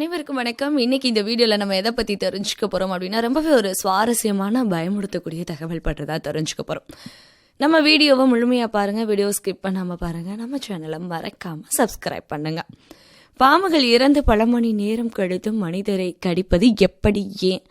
அனைவருக்கும் வணக்கம். இன்னைக்கு இந்த வீடியோவில் நம்ம எதை பற்றி தெரிஞ்சுக்க போகிறோம் அப்படின்னா ரொம்பவே ஒரு சுவாரஸ்யமான பயமுறுத்தக்கூடிய தகவல் பற்றி தெரிஞ்சுக்க போகிறோம் நம்ம வீடியோவை முழுமையாக பாருங்கள் வீடியோ ஸ்கிப் பண்ணாமல் பாருங்கள் நம்ம சேனலை மறக்காமல் சப்ஸ்கிரைப் பண்ணுங்கள் பாம்புகள் இறந்து பல மணி நேரம் கழித்து மனிதரை கடிப்பது எப்படி ஏன்?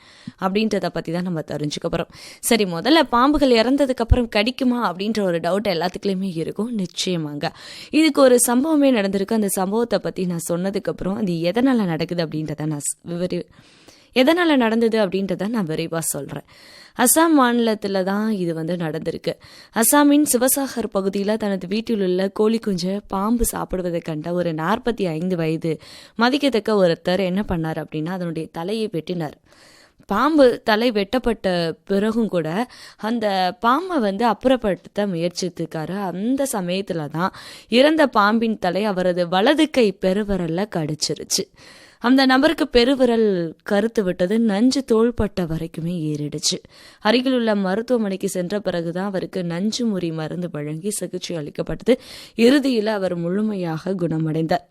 அப்படின்றத பற்றி தான் நம்ம தெரிஞ்சுக்க போகிறோம் சரி முதல்ல பாம்புகள் இறந்ததுக்கப்புறம் கடிக்குமா அப்படின்ற ஒரு டவுட் எல்லாத்துக்குலேயுமே இருக்கும். நிச்சயமாங்க. இதுக்கு ஒரு சம்பவமே நடந்திருக்கு. அந்த சம்பவத்தை பற்றி நான் சொன்னதுக்கப்புறம் அது எதனால் நடக்குது அப்படின்றத நான் விவரி எதனால் நடந்தது அப்படின்றத நான் விரைவாக சொல்கிறேன் அசாம் மாநிலத்தில் தான் இது வந்து நடந்திருக்கு. அசாமின் சிவசாகர் பகுதியில் தனது வீட்டில் உள்ள கோழி குஞ்சை பாம்பு சாப்பிடுவதை கண்ட ஒரு நாற்பத்தி ஐந்து வயது மதிக்கத்தக்க ஒருத்தர் என்ன பண்ணார் அப்படின்னா அதனுடைய தலையை வெட்டினார். பாம்பு தலை வெட்டப்பட்ட பிறகும் கூட அந்த பாம்பை வந்து அப்புறப்படுத்த முயற்சித்துக்காரு அந்த சமயத்தில் தான் இறந்த பாம்பின் தலை அவரது வலது கை பெருவரல்ல கடிச்சிருச்சு. அந்த நபருக்கு பெருவிரல் கருத்து விட்டது. நஞ்சு தோள்பட்ட வரைக்குமே ஏறிடுச்சு. அருகில் உள்ள மருத்துவமனைக்கு சென்ற பிறகுதான் அவருக்கு நஞ்சு முறி மருந்து வழங்கி சிகிச்சை அளிக்கப்பட்டது. இறுதியில் அவர் முழுமையாக குணமடைந்தார்.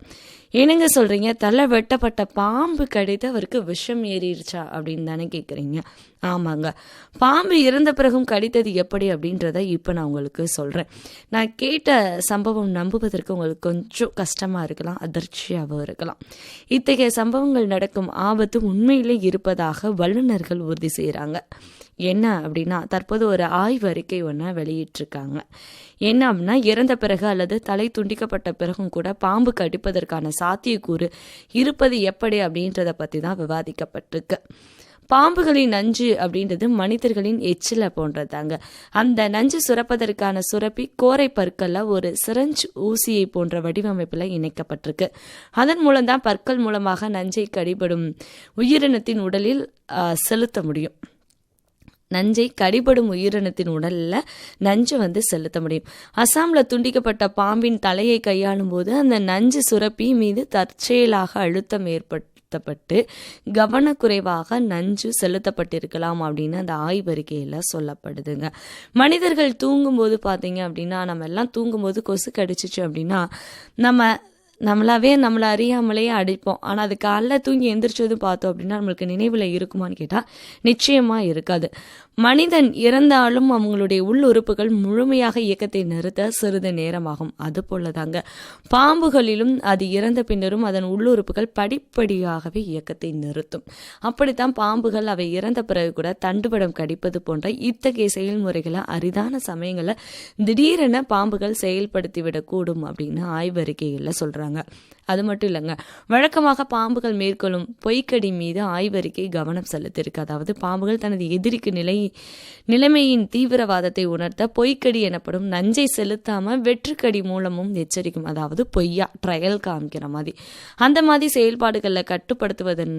என்னங்க சொல்றீங்க? தலை வெட்டப்பட்ட பாம்பு கடித்து அவருக்கு விஷம் ஏறிடுச்சா அப்படின்னு தானே கேட்குறீங்க ஆமாங்க. பாம்பு இறந்த பிறகும் கடித்தது எப்படி அப்படின்றத இப்போ நான் உங்களுக்கு சொல்கிறேன் நான் கேட்ட சம்பவம் நம்புவதற்கு உங்களுக்கு கொஞ்சம் கஷ்டமாக இருக்கலாம் அதிர்ச்சியாகவும் இருக்கலாம். இத்தகைய சம்பவங்கள் நடக்கும் ஆபத்து உண்மையிலே இருப்பதாக வல்லுநர்கள் உறுதி செய்கிறாங்க என்ன அப்படின்னா தற்போது ஒரு ஆய்வறிக்கை ஒன்று வெளியிட்டிருக்காங்க. என்ன அப்படின்னா இறந்த பிறகு அல்லது தலை துண்டிக்கப்பட்ட பிறகும் கூட பாம்பு கடிப்பதற்கான சாத்தியக்கூறு இருப்பது எப்படி அப்படின்றத பற்றி தான் விவாதிக்கப்பட்டிருக்கு. பாம்புகளின் நஞ்சு அப்படின்றது மனிதர்களின் எச்சில போன்றதாங்க. அந்த நஞ்சு சுரப்பதற்கான சுரப்பி கோரை பற்கள்ல ஒரு சிரஞ்சு ஊசியை போன்ற வடிவமைப்பில் இணைக்கப்பட்டிருக்கு. அதன் மூலம்தான் பற்கள் மூலமாக நஞ்சை கடிபடும் உயிரினத்தின் உடலில் செலுத்த முடியும். நஞ்சை கடிபடும் உயிரினத்தின் உடலில் நஞ்சு வந்து செலுத்த முடியும். அசாமில் துண்டிக்கப்பட்ட பாம்பின் தலையை கையாளும் போது அந்த நஞ்சு சுரப்பி மீது தற்செயலாக அழுத்தம் செலுத்தப்பட்டு கவனக்குறைவாக நஞ்சு செலுத்தப்பட்டிருக்கலாம் அப்படின்னு அந்த ஆய்வறிக்கையில் சொல்லப்படுதுங்க. மனிதர்கள் தூங்கும்போது பார்த்தீங்க அப்படின்னா நம்ம எல்லாம் தூங்கும்போது கொசு கடிச்சிச்சு அப்படின்னா நம்ம நம்மளாவே நம்மளை அறியாமலேயே அடிப்போம். ஆனால் அது காலைல தூங்கி எந்திரிச்சது பார்த்தோம் அப்படின்னா நம்மளுக்கு நினைவில் இருக்குமான்னு கேட்டால் நிச்சயமாக இருக்காது. மனிதன் இறந்தாலும் அவங்களுடைய உள் உறுப்புகள் முழுமையாக இயக்கத்தை நிறுத்த சிறிது நேரமாகும். அது போலதாங்க பாம்புகளிலும் அது இறந்த பின்னரும் அதன் உள்ளுறுப்புகள் படிப்படியாகவே இயக்கத்தை நிறுத்தும். அப்படித்தான் பாம்புகள் அவை இறந்த பிறகு கூட தண்டுபடம் கடிப்பது போன்ற இத்தகைய செயல்முறைகளை அரிதான சமயங்களில் திடீரென பாம்புகள் செயல்படுத்திவிடக்கூடும் அப்படின்னு ஆய்வறிக்கைகளில் சொல்கிறாங்க அது மட்டும் இல்லைங்க. வழக்கமாக பாம்புகள் மேற்கொள்ளும் பொய்க்கடி மீது ஆய்வறிக்கை கவனம் செலுத்தியிருக்கு. அதாவது பாம்புகள் தனது எதிரிக்கு நிலை நிலைமையின் தீவிரவாதத்தை உணர்த்த பொய்க்கடி எனப்படும் நஞ்சை செலுத்தாம வெற்றுக்கடி மூலமும் எச்சரிக்கும். அதாவது பொய்யா ட்ரையல் காமிக்கிற மாதிரி. அந்த மாதிரி செயல்பாடுகளில் கட்டுப்படுத்துவதன்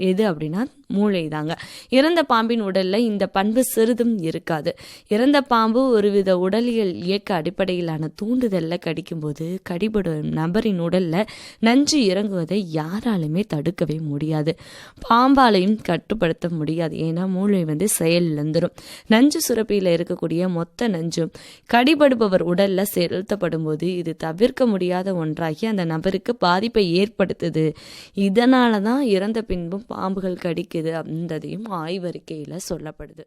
எது அப்படின்னா மூளை தாங்க. இறந்த பாம்பின் உடல்ல இந்த பண்பு சிறிதும் இருக்காது. இறந்த பாம்பு ஒருவித உடலியல் இயக்க அடிப்படையிலான தூண்டுதல்ல கடிக்கும்போது கடிபடும் நபரின் உடல்ல நஞ்சு இறங்குவதை யாராலுமே தடுக்கவே முடியாது. பாம்பாலையும் கட்டுப்படுத்த முடியாது. ஏன்னா மூளை வந்து செயலிழந்துடும் நஞ்சு சுரப்பியில் இருக்கக்கூடிய மொத்த நஞ்சும் கடிபடுபவர் உடல்ல செலுத்தப்படும் போது இது தவிர்க்க முடியாத ஒன்றாகி அந்த நபருக்கு பாதிப்பை ஏற்படுத்துது. இதனால தான் இறந்த பின்பும் பாம்புகள் கடிக்குது அப்படின்றதையும் ஆய்வறிக்கையில் சொல்லப்படுது.